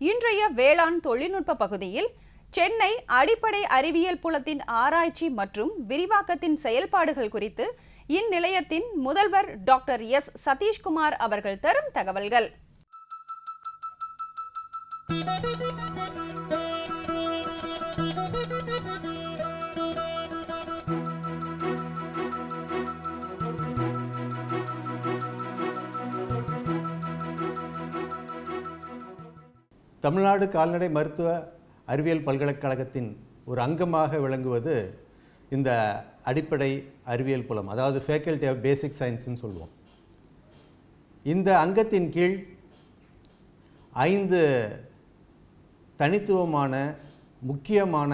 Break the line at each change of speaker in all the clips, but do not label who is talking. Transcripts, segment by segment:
இன்றைய வேளாண் தொழில்நுட்ப பகுதியில் சென்னை அடிப்படை அறிவியல் புலத்தின் ஆராய்ச்சி மற்றும் விரிவாக்கத்தின் செயல்பாடுகள் குறித்து இந்நிலையத்தின் முதல்வர் டாக்டர் எஸ். சதீஷ்குமார் அவர்கள் தரும் தகவல்கள்.
தமிழ்நாடு கால்நடை மருத்துவ அறிவியல் பல்கலைக்கழகத்தின் ஒரு அங்கமாக விளங்குவது இந்த அடிப்படை அறிவியல் புலம் அதாவது ஃபேக்கல்டி ஆஃப் பேசிக் சயின்ஸ்னு சொல்லுவோம். இந்த அங்கத்தின் கீழ் ஐந்து தனித்துவமான முக்கியமான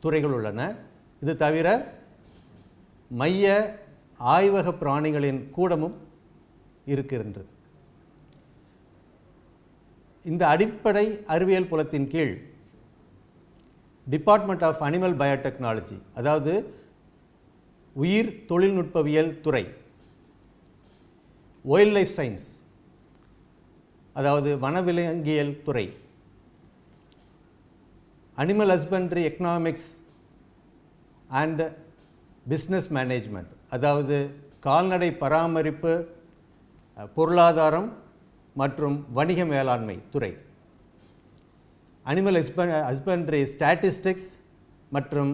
துறைகள் உள்ளன. இது தவிர மைய ஆய்வக பிராணிகளின் கூடமும் இருக்கின்றது. இந்த அடிப்படை அறிவியல் புலத்தின் கீழ் டிபார்ட்மெண்ட் ஆஃப் அனிமல் பயோடெக்னாலஜி அதாவது உயிர் தொழில்நுட்பவியல் துறை ஒயில்ட் லைஃப் சயின்ஸ் அதாவது வனவிலங்கியல் துறை animal husbandry economics and business management அதாவது கால்நடை பராமரிப்பு பொருளாதாரம் மற்றும் வணிக மேலாண்மை துறை. அனிமல் ஹஸ்பண்ட் ஹஸ்பண்ட்ரி ஸ்டாட்டிஸ்டிக்ஸ் மற்றும்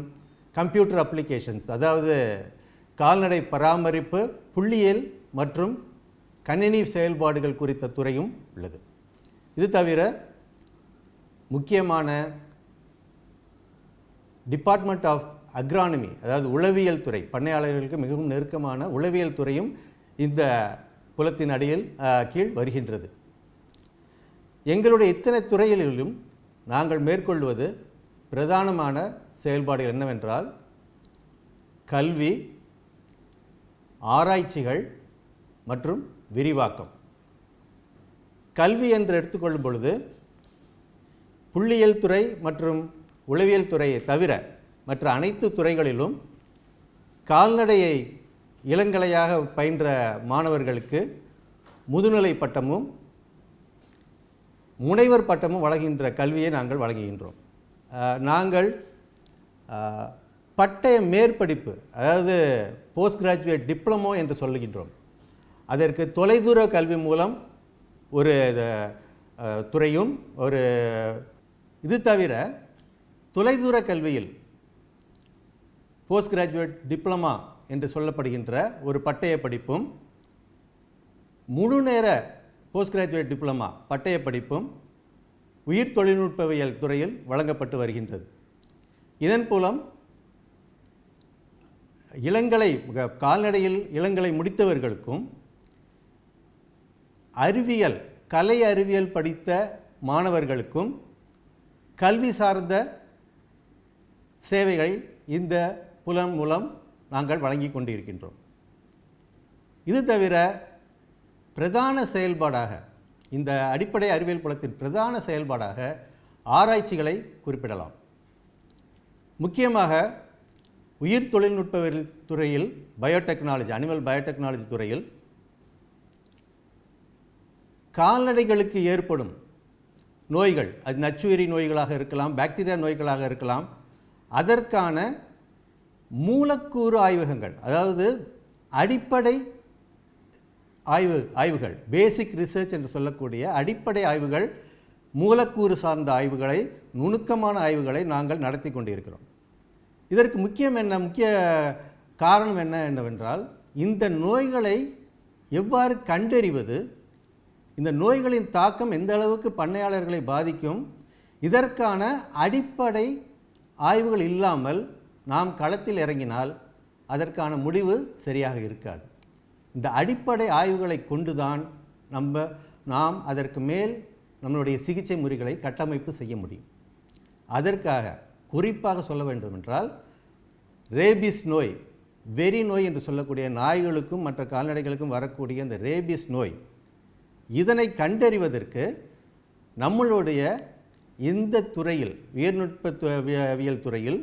கம்ப்யூட்டர் அப்ளிகேஷன்ஸ் அதாவது கால்நடை பராமரிப்பு புள்ளியியல் மற்றும் கணினி செயல்பாடுகள் குறித்த துறையும் உள்ளது. இது தவிர முக்கியமான டிபார்ட்மெண்ட் ஆஃப் அக்ரானமி அதாவது உளவியல் துறை. பண்ணையாளர்களுக்கு மிகவும் நெருக்கமான உளவியல் துறையும் இந்த புலத்தின் அடியில் கீழ் வருகின்றது. எங்களுடைய இத்தனை துறைகளிலும் நாங்கள் மேற்கொள்வது பிரதானமான செயல்பாடுகள் என்னவென்றால் கல்வி ஆராய்ச்சிகள் மற்றும் விரிவாக்கம். கல்வி என்று எடுத்துக்கொள்ளும் பொழுது புள்ளியியல் துறை மற்றும் உளவியல் துறையை தவிர மற்ற அனைத்து துறைகளிலும் கால்நடையை இளங்கலையாக பயின்ற மாணவர்களுக்கு முதுநிலை பட்டமும் முனைவர் பட்டமும் வழங்குகின்ற கல்வியை நாங்கள் வழங்குகின்றோம். நாங்கள் பட்டய மேற்படிப்பு அதாவது போஸ்ட் கிராஜுவேட் டிப்ளமோ என்று சொல்லுகின்றோம். அதற்கு தொலைதூர கல்வி மூலம் ஒரு துறையும் ஒரு இது தவிர தொலைதூர கல்வியில் போஸ்ட் கிராஜுவேட் டிப்ளமா என்று சொல்லப்படுகின்ற ஒரு பட்டய படிப்பும் முழு நேர போஸ்ட் கிராஜுவேட் டிப்ளமா பட்டய படிப்பும் உயிர் தொழில்நுட்பவியல் துறையில் வழங்கப்பட்டு வருகின்றது. இதன் மூலம் இளங்கலை கால்நடையில் இளங்கலை முடித்தவர்களுக்கும் அறிவியல் கலை அறிவியல் படித்த மாணவர்களுக்கும் கல்வி சார்ந்த சேவைகளை இந்த புலம் மூலம் நாங்கள் வழங்கி கொண்டிருக்கின்றோம். இது தவிர பிரதான செயல்பாடாக இந்த அடிப்படை அறிவியல் புலத்தின் பிரதான செயல்பாடாக ஆராய்ச்சிகளை குறிப்பிடலாம். முக்கியமாக உயிர் தொழில்நுட்பவியல் துறையில் பயோடெக்னாலஜி அனிமல் பயோடெக்னாலஜி துறையில் கால்நடைகளுக்கு ஏற்படும் நோய்கள் அது நச்சுயிரி நோய்களாக இருக்கலாம் பாக்டீரியா நோய்களாக இருக்கலாம் அதற்கான மூலக்கூறு ஆய்வகங்கள் அதாவது அடிப்படை ஆய்வு ஆய்வுகள். பேசிக் ரிசர்ச் என்று சொல்லக்கூடிய அடிப்படை ஆய்வுகள் மூலக்கூறு சார்ந்த ஆய்வுகளை நுணுக்கமான ஆய்வுகளை நாங்கள் நடத்தி கொண்டிருக்கிறோம். இதற்கு முக்கியம் என்ன முக்கிய காரணம் என்ன என்னவென்றால் இந்த நோய்களை எவ்வாறு கண்டறிவது இந்த நோய்களின் தாக்கம் எந்த அளவுக்கு பண்ணையாளர்களை பாதிக்கும் இதற்கான அடிப்படை ஆய்வுகள் இல்லாமல் நாம் களத்தில் இறங்கினால் அதற்கான முடிவு சரியாக இருக்காது. இந்த அடிப்படை ஆய்வுகளை கொண்டுதான் நம்ம நாம் அதற்கு மேல் நம்மளுடைய சிகிச்சை முறைகளை கட்டமைப்பு செய்ய முடியும். அதற்காக குறிப்பாக சொல்ல வேண்டுமென்றால் ரேபிஸ் நோய் வெறி நோய் என்று சொல்லக்கூடிய நாய்களுக்கும் மற்ற கால்நடைகளுக்கும் வரக்கூடிய இந்த ரேபிஸ் நோய் இதனை கண்டறிவதற்கு நம்மளுடைய இந்த துறையில் உயர்நுட்பவியல் துறையில்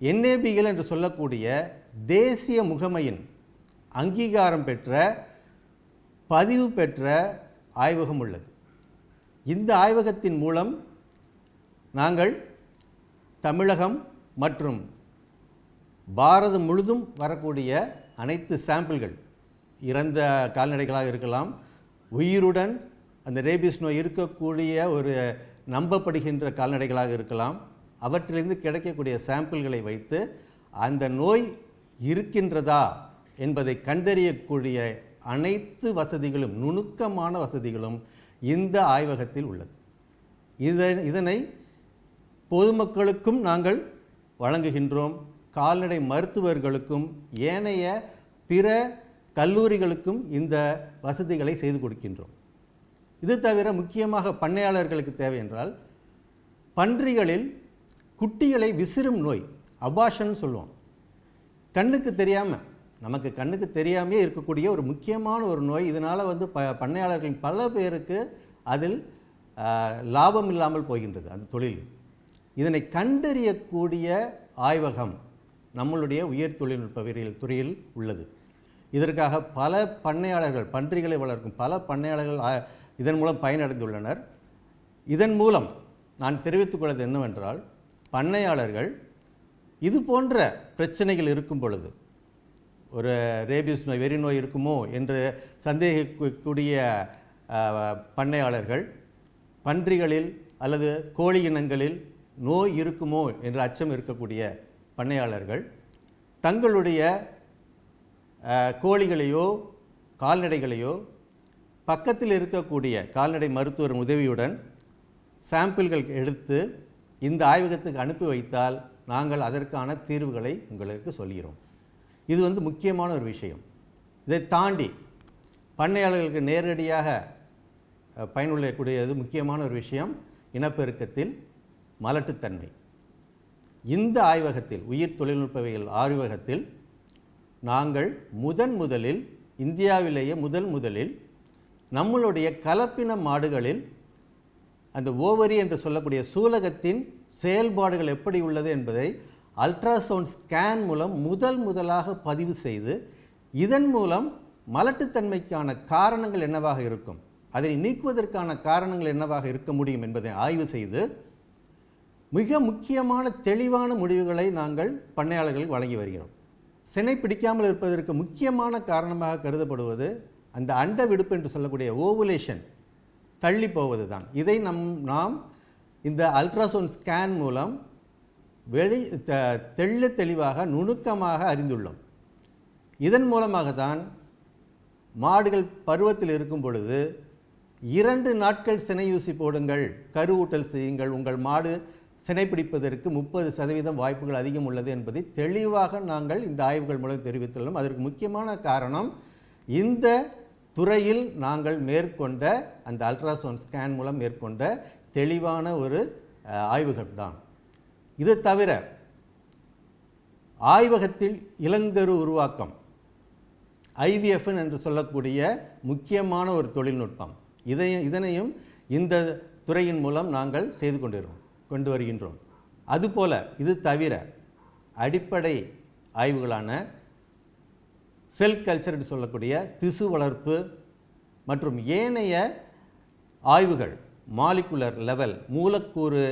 என்ஏபிஎல் என்று சொல்லக்கூடிய தேசிய முகமையின் அங்கீகாரம் பெற்ற பதிவு பெற்ற ஆய்வகம் உள்ளது. இந்த ஆய்வகத்தின் மூலம் நாங்கள் தமிழகம் மற்றும் பாரதம் முழுதும் வரக்கூடிய அனைத்து சாம்பிள்கள் இறந்த கால்நடைகளாக இருக்கலாம் உயிருடன் அந்த ரேபிஸ் நோய் இருக்கக்கூடிய ஒரு நம்பப்படுகின்ற கால்நடைகளாக இருக்கலாம் அவற்றிலிருந்து கிடைக்கக்கூடிய சாம்பிள்களை வைத்து அந்த நோய் இருக்கின்றதா என்பதை கண்டறியக்கூடிய அனைத்து வசதிகளும் நுணுக்கமான வசதிகளும் இந்த ஆய்வகத்தில் உள்ளது. இதை இதனை பொதுமக்களுக்கும் நாங்கள் வழங்குகின்றோம். கால்நடை மருத்துவர்களுக்கும் ஏனைய பிற கல்லூரிகளுக்கும் இந்த வசதிகளை செய்து கொடுக்கின்றோம். இது தவிர முக்கியமாக பண்ணையாளர்களுக்கு தேவை என்றால் பன்றிகளில் குட்டிகளை விசிறும் நோய் அபாஷன் சொல்லுவோம். கண்ணுக்கு தெரியாமல் நமக்கு கண்ணுக்கு தெரியாமே இருக்கக்கூடிய ஒரு முக்கியமான ஒரு நோய். இதனால் வந்து ப பண்ணையாளர்களின் பல பேருக்கு அதில் லாபம் இல்லாமல் போகின்றது அந்த தொழில். இதனை கண்டறியக்கூடிய ஆய்வகம் நம்மளுடைய உயர் தொழில்நுட்பவியல் துறையில் உள்ளது. இதற்காக பல பண்ணையாளர்கள் பன்றிகளை வளர்க்கும் பல பண்ணையாளர்கள் ஆ- இதன் மூலம் பயனடைந்துள்ளனர். இதன் மூலம் நான் தெரிவித்துக்கொள்வது என்னவென்றால் பண்ணையாளர்கள் இது போன்ற பிரச்சனைகள் இருக்கும் பொழுது ஒரு ரேபிஸ் நோய் வெறி நோய் இருக்குமோ என்று சந்தேகிக்கக்கூடிய பண்ணையாளர்கள் பன்றிகளில் அல்லது கோழி இனங்களில் நோய் இருக்குமோ என்ற அச்சம் இருக்கக்கூடிய பண்ணையாளர்கள் தங்களுடைய கோழிகளையோ கால்நடைகளையோ பக்கத்தில் இருக்கக்கூடிய கால்நடை மருத்துவர் உதவியுடன் சாம்பிள்கள் எடுத்து இந்த ஆய்வகத்துக்கு அனுப்பி வைத்தால் நாங்கள் அதற்கான தீர்வுகளை உங்களுக்கு சொல்கிறோம். இது வந்து முக்கியமான ஒரு விஷயம். இதை தாண்டி பண்ணையாளர்களுக்கு நேரடியாக பயனுள்ளக்கூடியது முக்கியமான ஒரு விஷயம் இனப்பெருக்கத்தில் மலட்டுத்தன்மை. இந்த ஆய்வகத்தில் உயிர் தொழில்நுட்பவியல் ஆய்வகத்தில் நாங்கள் முதன் முதலில் இந்தியாவிலேயே முதல் முதலில் நம்மளுடைய கலப்பின மாடுகளில் அந்த ஓவரி என்று சொல்லக்கூடிய சூலகத்தின் செயல்பாடுகள் எப்படி உள்ளது என்பதை அல்ட்ராசவுண்ட் ஸ்கேன் மூலம் முதல் முதலாக பதிவு செய்து இதன் மூலம் மலட்டுத்தன்மைக்கான காரணங்கள் என்னவாக இருக்கும்? அதை நீக்குவதற்கான காரணங்கள் என்னவாக இருக்க முடியும் என்பதை ஆய்வு செய்து மிக முக்கியமான தெளிவான முடிவுகளை நாங்கள் பண்ணையாளர்கள் வழங்கி வருகிறோம். சினை பிடிக்காமல் இருப்பதற்கு முக்கியமான காரணமாக கருதப்படுவது அந்த அண்ட விடுப்பு என்று சொல்லக்கூடிய ஓவுலேஷன் தள்ளி போவது தான் இதை நம் நாம் இந்த அல்ட்ராசவுண்ட் ஸ்கேன் மூலம் வெளி த- தெள்ள தெளிவாக நுணுக்கமாக அறிந்துள்ளோம். இதன் மூலமாக தான் மாடுகள் பருவத்தில் இருக்கும் பொழுது இரண்டு நாட்கள் சினையூசி போடுங்கள் கருவூட்டல் செய்யுங்கள் உங்கள் மாடு சினைப்பிடிப்பதற்கு முப்பது சதவீதம் வாய்ப்புகள் அதிகம் உள்ளது என்பதை தெளிவாக நாங்கள் இந்த ஆய்வுகள் மூலம் தெரிவித்துள்ளோம். அதற்கு முக்கியமான காரணம் இந்த துறையில் நாங்கள் மேற்கொண்ட அந்த அல்ட்ராசவுண்ட் ஸ்கேன் மூலம் மேற்கொண்ட தெளிவான ஒரு ஆய்வுகள் தான் இது தவிர ஆய்வகத்தில் இளங்கரு உருவாக்கம் ஐவிஎஃப்என் என்று சொல்லக்கூடிய முக்கியமான ஒரு தொழில்நுட்பம். இதையும் இதனையும் இந்த துறையின் மூலம் நாங்கள் செய்து கொண்டிருக்கோம் கொண்டு வருகின்றோம். அதுபோல இது தவிர அடிப்படை ஆய்வுகளான செல் கல்ச்சர் என்று சொல்லக்கூடிய திசு வளர்ப்பு மற்றும் ஏனைய ஆய்வுகள் மாலிகுலர் லெவல் மூலக்கூறு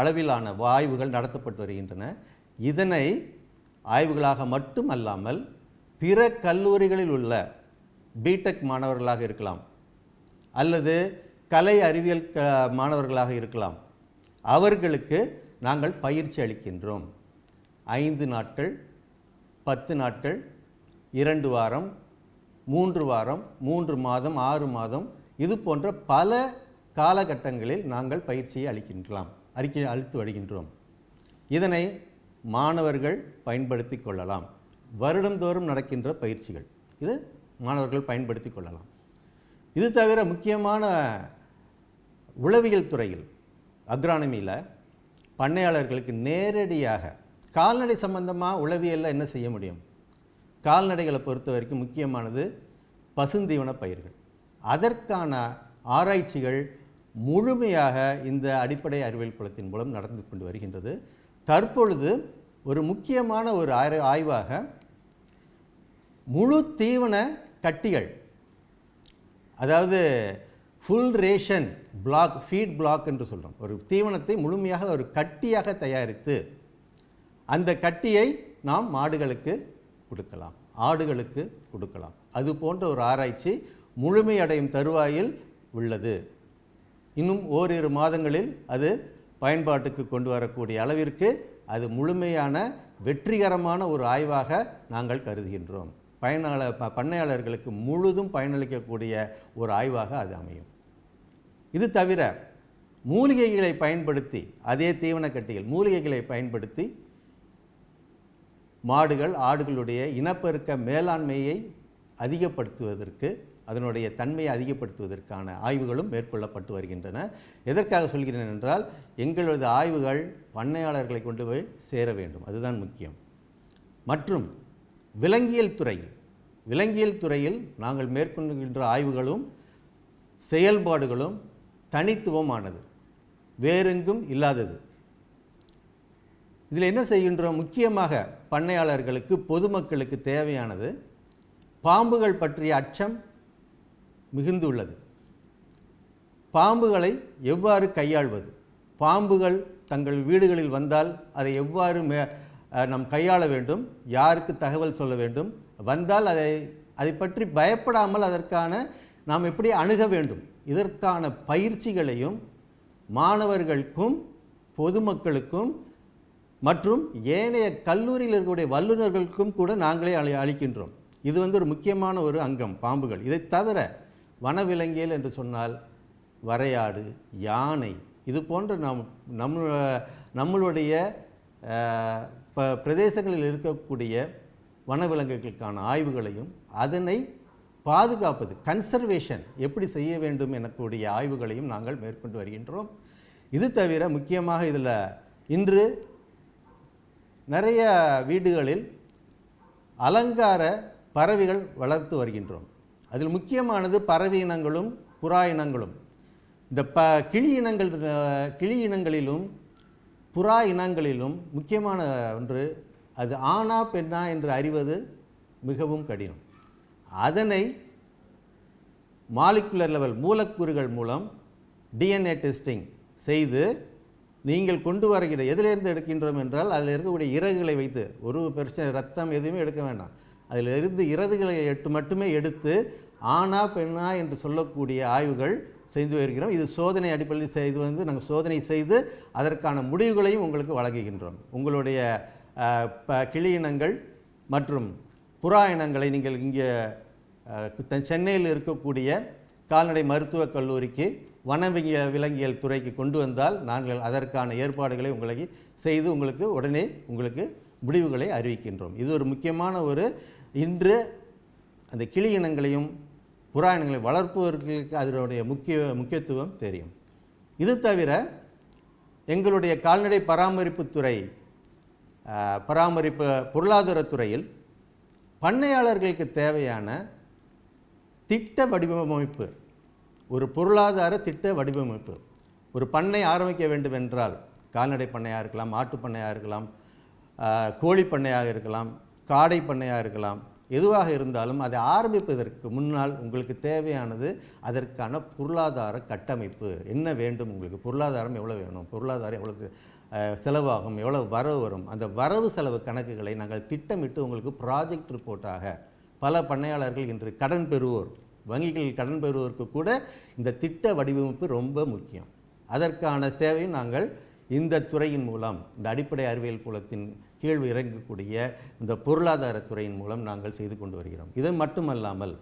அளவிலான ஆய்வுகள் நடத்தப்பட்டு வருகின்றன. இதனை ஆய்வுகளாக மட்டும் அல்லாமல் பிற கல்லூரிகளில் உள்ள பிடெக் மாணவர்களாக இருக்கலாம் அல்லது கலை அறிவியல் க மாணவர்களாக இருக்கலாம். அவர்களுக்கு நாங்கள் பயிற்சி அளிக்கின்றோம். ஐந்து நாட்கள் பத்து நாட்கள் இரண்டு வாரம் மூன்று வாரம் மூன்று மாதம் ஆறு மாதம் இது போன்ற பல காலகட்டங்களில் நாங்கள் பயிற்சியை அளிக்கின்றலாம் அறிக்கை அளித்து வருகின்றோம் இதனை மாணவர்கள் பயன்படுத்தி கொள்ளலாம். வருடந்தோறும் நடக்கின்ற பயிற்சிகள். இது மாணவர்கள் பயன்படுத்தி கொள்ளலாம். இது தவிர முக்கியமான உளவியல் துறையில் அக்ரானமியில் பண்ணையாளர்களுக்கு நேரடியாக கால்நடை சம்பந்தமாக உளவியலில் என்ன செய்ய முடியும்? கால்நடைகளை பொறுத்த வரைக்கும் முக்கியமானது பசுந்தீவன பயிர்கள். அதற்கான ஆராய்ச்சிகள் முழுமையாக இந்த அடிப்படை அறிவியல் புலத்தின் மூலம் நடந்து கொண்டு வருகின்றது. தற்பொழுது ஒரு முக்கியமான ஒரு ஆய்வு ஆய்வாக முழு தீவன கட்டிகள் அதாவது full ration block feed block என்று சொல்கிறோம் ஒரு தீவனத்தை முழுமையாக ஒரு கட்டியாக தயாரித்து அந்த கட்டியை நாம் மாடுகளுக்கு கொடுக்கலாம் ஆடுகளுக்கு கொடுக்கலாம். அது போன்ற ஒரு ஆராய்ச்சி முழுமையடையும் தருவாயில் உள்ளது. இன்னும் ஓரிரு மாதங்களில் அது பயன்பாட்டுக்கு கொண்டு வரக்கூடிய அளவிற்கு அது முழுமையான வெற்றிகரமான ஒரு ஆய்வாக நாங்கள் கருதுகின்றோம். பயனாளர் ப- பண்ணையாளர்களுக்கு முழுதும் பயனளிக்கக்கூடிய ஒரு ஆய்வாக அது அமையும். இது தவிர மூலிகைகளை பயன்படுத்தி அதே தீவனக்கட்டியில் மூலிகைகளை பயன்படுத்தி மாடுகள் ஆடுகளுடைய இனப்பெருக்க மேலாண்மையை அதிகப்படுத்துவதற்கு அதனுடைய தன்மையை அதிகப்படுத்துவதற்கான ஆய்வுகளும் மேற்கொள்ளப்பட்டு வருகின்றன. எதற்காக சொல்கிறேன் என்றால் எங்களது ஆய்வுகள் பண்ணையாளர்களை கொண்டு போய் சேர வேண்டும். அதுதான் முக்கியம். மற்றும் விலங்கியல் துறையில் விலங்கியல் துறையில் நாங்கள் மேற்கொள்கின்ற ஆய்வுகளும் செயல்பாடுகளும் தனித்துவமானது. வேறெங்கும் இல்லாதது. இதில் என்ன செய்கின்றோம்? முக்கியமாக பண்ணையாளர்களுக்கு பொதுமக்களுக்கு தேவையானது பாம்புகள் பற்றிய அச்சம் மிகுந்துள்ளது. பாம்புகளை எவ்வாறு கையாள்வது? பாம்புகள் தங்கள் வீடுகளில் வந்தால் அதை எவ்வாறு மே நாம் கையாள வேண்டும்? யாருக்கு தகவல் சொல்ல வேண்டும்? வந்தால் அதை அதை பற்றி பயப்படாமல் அதற்கான நாம் எப்படி அணுக வேண்டும்? இதற்கான பயிற்சிகளையும் மாணவர்களுக்கும் பொதுமக்களுக்கும் மற்றும் ஏனைய கல்லூரியில் இருக்கக்கூடிய வல்லுநர்களுக்கும் கூட நாங்களே அளிக்கின்றோம். இது வந்து ஒரு முக்கியமான ஒரு அங்கம் பாம்புகள். இதை தவிர வனவிலங்கியல் என்று சொன்னால் வரையாடு யானை இது போன்ற நம் நம்ம நம்மளுடைய ப பிரதேசங்களில் இருக்கக்கூடிய வனவிலங்குகளுக்கான ஆய்வுகளையும் அதனை பாதுகாப்பது கன்சர்வேஷன் எப்படி செய்ய வேண்டும் எனக்கூடிய ஆய்வுகளையும் நாங்கள் மேற்கொண்டு வருகின்றோம். இது தவிர முக்கியமாக இதில் இன்று நிறைய வீடுகளில் அலங்கார பறவைகள் வளர்த்து வருகின்றோம். அதில் முக்கியமானது பறவை இனங்களும் புறா இனங்களும். இந்த ப கிளி இனங்கள் கிளி இனங்களிலும் புறா இனங்களிலும் முக்கியமான ஒன்று அது ஆணா பெண்ணா என்று அறிவது மிகவும் கடினம். அதனை மாலிகுலர் லெவல் மூலக்கூறுகள் மூலம் டிஎன்ஏ டெஸ்டிங் செய்து நீங்கள் கொண்டு வருகிற எதிலிருந்து எடுக்கின்றோம் என்றால் அதில் இருக்கக்கூடிய இறகுகளை வைத்து ஒரு பிரச்சனை ரத்தம் எதுவுமே எடுக்க வேண்டாம். அதில் இருந்து எட்டு மட்டுமே எடுத்து ஆனா பெண்ணா என்று சொல்லக்கூடிய ஆய்வுகள் செய்து வருகிறோம். இது சோதனை அடிப்படையில் செய்து வந்து நாங்கள் சோதனை செய்து அதற்கான முடிவுகளையும் உங்களுக்கு வழங்குகின்றோம். உங்களுடைய ப கிளி இனங்கள் மற்றும் புறா இனங்களை நீங்கள் இங்கே சென்னையில் இருக்கக்கூடிய கால்நடை மருத்துவக் கல்லூரிக்கு வனவிய விலங்கியல் துறைக்கு கொண்டு வந்தால் நாங்கள் அதற்கான ஏற்பாடுகளை உங்களுக்கு செய்து உங்களுக்கு உடனே உங்களுக்கு முடிவுகளை அறிவிக்கின்றோம். இது ஒரு முக்கியமான ஒரு இன்று அந்த கிளி இனங்களையும் புறா இனங்களையும் வளர்ப்பவர்களுக்கு அதனுடைய முக்கிய முக்கியத்துவம் தெரியும். இது தவிர எங்களுடைய கால்நடை பராமரிப்புத்துறை துறை பராமரிப்பு பொருளாதாரத்துறையில் பண்ணையாளர்களுக்கு தேவையான திட்ட வடிவமைப்பு ஒரு பொருளாதார திட்ட வடிவமைப்பு ஒரு பண்ணை ஆரம்பிக்க வேண்டும் என்றால் கால்நடை பண்ணையாக இருக்கலாம் மாட்டு பண்ணையாக இருக்கலாம் கோழி பண்ணையாக இருக்கலாம் காடை பண்ணையாக இருக்கலாம் எதுவாக இருந்தாலும் அதை ஆரம்பிப்பதற்கு முன்னால் உங்களுக்கு தேவையானது அதற்கான பொருளாதார கட்டமைப்பு. என்ன வேண்டும் உங்களுக்கு? பொருளாதாரம் எவ்வளோ வேணும்? பொருளாதாரம் எவ்வளோ செலவாகும்? எவ்வளோ வரவு வரும்? அந்த வரவு செலவு கணக்குகளை நாங்கள் திட்டமிட்டு உங்களுக்கு ப்ராஜெக்ட் ரிப்போர்ட்டாக பல பண்ணையாளர்கள் இன்று கடன் பெறுவோர் வங்கிகளில் கடன் பெறுவோருக்கு கூட இந்த திட்ட வடிவமைப்பு ரொம்ப முக்கியம். அதற்கான சேவையும் நாங்கள் இந்த துறையின் மூலம் இந்த அடிப்படை அறிவியல் புலத்தின் கீழ் இறங்கக்கூடிய இந்த பொருளாதார துறையின் மூலம் நாங்கள் செய்து கொண்டு வருகிறோம். இது மட்டுமல்லாமல்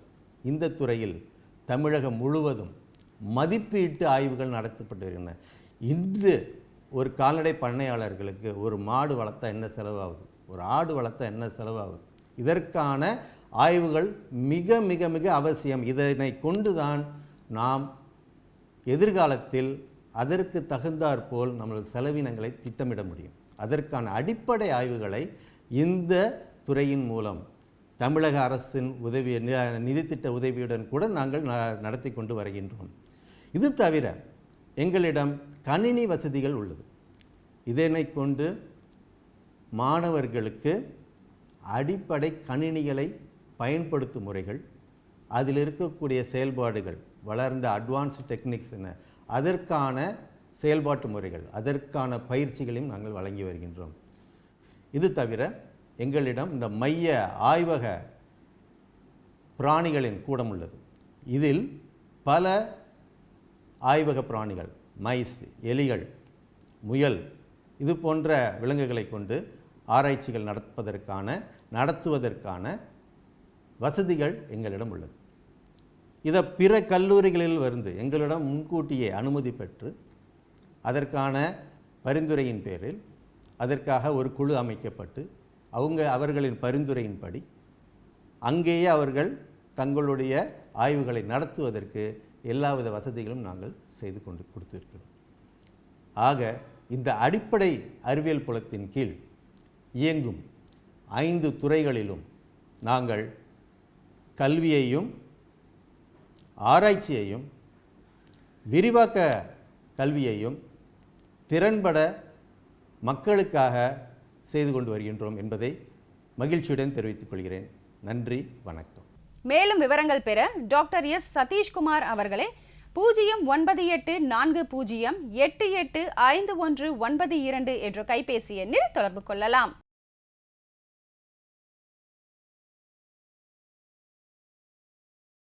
இந்த துறையில் தமிழகம் முழுவதும் மதிப்பீட்டு ஆய்வுகள் நடத்தப்பட்டு வருகின்றன. இன்று ஒரு கால்நடை பண்ணையாளர்களுக்கு ஒரு மாடு வளர்த்தா என்ன செலவாகுது? ஒரு ஆடு வளர்த்தா என்ன செலவாகுது? இதற்கான ஆய்வுகள் மிக மிக மிக அவசியம். இதனை கொண்டுதான் நாம் எதிர்காலத்தில் அதற்கு தகுந்தாற்போல் நம்மளது செலவினங்களை திட்டமிட முடியும். அதற்கான அடிப்படை ஆய்வுகளை இந்த துறையின் மூலம் தமிழக அரசின் உதவி நி- நிதித்திட்ட உதவியுடன் கூட நாங்கள் ந- நடத்தி கொண்டு வருகின்றோம். இது தவிர எங்களிடம் கணினி வசதிகள் உள்ளது. இதனை கொண்டு மாணவர்களுக்கு அடிப்படை கணினிகளை பயன்படுத்தும் முறைகள் அதில் இருக்கக்கூடிய செயல்பாடுகள் வளர்ந்த அட்வான்ஸ்டு டெக்னிக்ஸ் என்ன அதற்கான செயல்பாட்டு முறைகள் அதற்கான பயிற்சிகளையும் நாங்கள் வழங்கி வருகின்றோம். இது தவிர எங்களிடம் இந்த மைய ஆய்வக பிராணிகளின் கூடம் உள்ளது. இதில் பல ஆய்வக பிராணிகள் மைஸ் எலிகள் முயல் இது போன்ற விலங்குகளை கொண்டு ஆராய்ச்சிகள் நடப்பதற்கான நடத்துவதற்கான வசதிகள் எங்களிடம் உள்ளது. இதை பிற கல்லூரிகளில் வந்து எங்களிடம் முன்கூட்டியே அனுமதி பெற்று அதற்கான பரிந்துரையின் பேரில் அதற்காக ஒரு குழு அமைக்கப்பட்டு அவங்க அவர்களின் பரிந்துரையின்படி அங்கேயே அவர்கள் தங்களுடைய ஆய்வுகளை நடத்துவதற்கு எல்லாவித வசதிகளும் நாங்கள் செய்து கொண்டு கொடுத்திருக்கிறோம். ஆக இந்த அடிப்படை அறிவியல் புலத்தின் கீழ் இயங்கும் ஐந்து துறைகளிலும் நாங்கள் கல்வியையும் ஆராய்ச்சியையும் விரிவாக்க கல்வியையும் திறன்பட மக்களுக்காக செய்து கொண்டு வருகின்றோம் என்பதை மகிழ்ச்சியுடன் தெரிவித்துக் கொள்கிறேன். நன்றி வணக்கம்.
மேலும் விவரங்கள் பெற டாக்டர் எஸ். சதீஷ்குமார் அவர்களை பூஜ்ஜியம் ஒன்பது எட்டு நான்கு பூஜ்ஜியம் எட்டு எட்டு ஐந்து ஒன்று ஒன்பது இரண்டு என்ற கைபேசி எண்ணில் தொடர்பு கொள்ளலாம்.